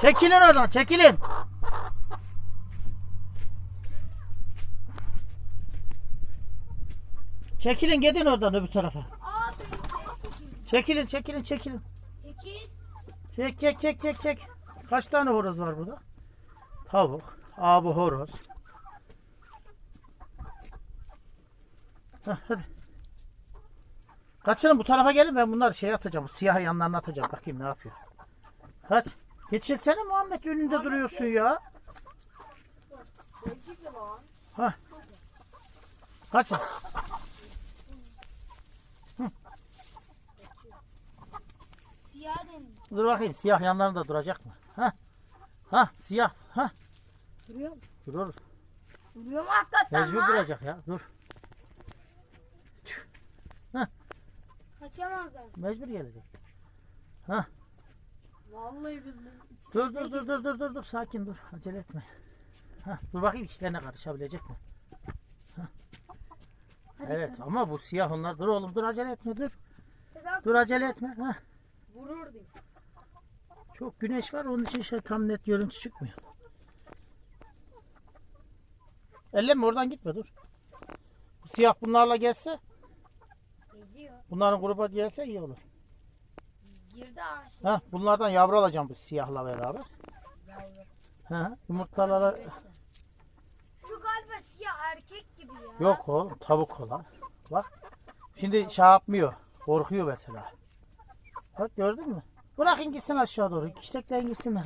Çekilin oradan çekilin. Çekilin gidin oradan öbür tarafa. Çekilin çekilin çekilin. Çekil. Çek çek çek çek çek. Kaç tane horoz var burada? Tavuk, abi horoz. Hadi. Kaçırın bu tarafa gelin ben bunları şey atacağım. Siyah yanlarına atacağım. Bakayım ne yapıyor. Kaç. Geçilsene Muhammed önünde duruyorsun ya. Siyah deniz. Dur bakayım siyah yanlarında duracak mı? Ha? Ha siyah. Ha? Duruyor? Durur. Duruyor mu hakikaten Mecbur duracak ya. Dur. Kaçamazlar. Mecbur gelecek. Vallahi billahi. Dur dur dur dur dur dur dur sakin dur acele etme. Hah, dur bakayım içlerine karışabilecek mi? Hah. Evet ama bu siyah onlar dur oğlum dur acele etme dur. Dur acele etme. Hah. Vurur diye. Çok güneş var onun için şey tam net görüntü çıkmıyor. Elleme oradan gitme dur. Bu siyah bunlarla gelse bunların gruba gelse iyi olur. Girdi ağaç. Ha bunlardan yavru alacağım bu siyahla beraber. Yavru. Ha yumurtalara Şu galiba siyah erkek gibi ya. Yok oğlum tavuk olan. Bak. Şimdi şey yapmıyor. Korkuyor mesela. Bak gördün mü? Bırakın gitsin aşağı doğru. İştekleyin gitsinler.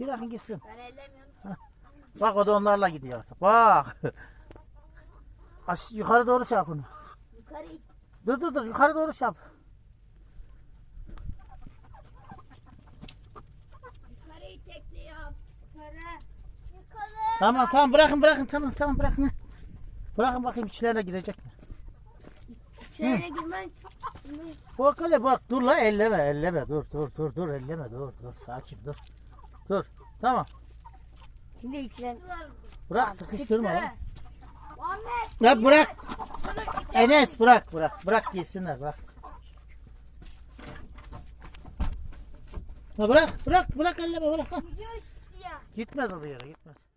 Bırakın gitsin. Ben ellemiyorum. Bak o da onlarla gidiyor artık. Bak. Aş yukarı doğru şey yap onu. Yukarı. Dur dur dur yukarı doğru şey yap. Yukarı itekli yap. Yukarı. Yukarı. Tamam tamam bırakın bırakın tamam tamam bırakın. Bırakın bakayım içlerine gidecek mi? İçerine girmen. Bak hele bak dur la elleme elleme dur dur dur dur elleme dur dur sakin dur. Dur tamam Şimdi içine. bırak sıkıştırma lan. Muhammed. Ya bırak. Enes bırak bırak bırak gitsinler bırak. Ha bırak bırak bırak elleme bırak ha. Gidiyor siyah. Gitmez o bir yere gitmez.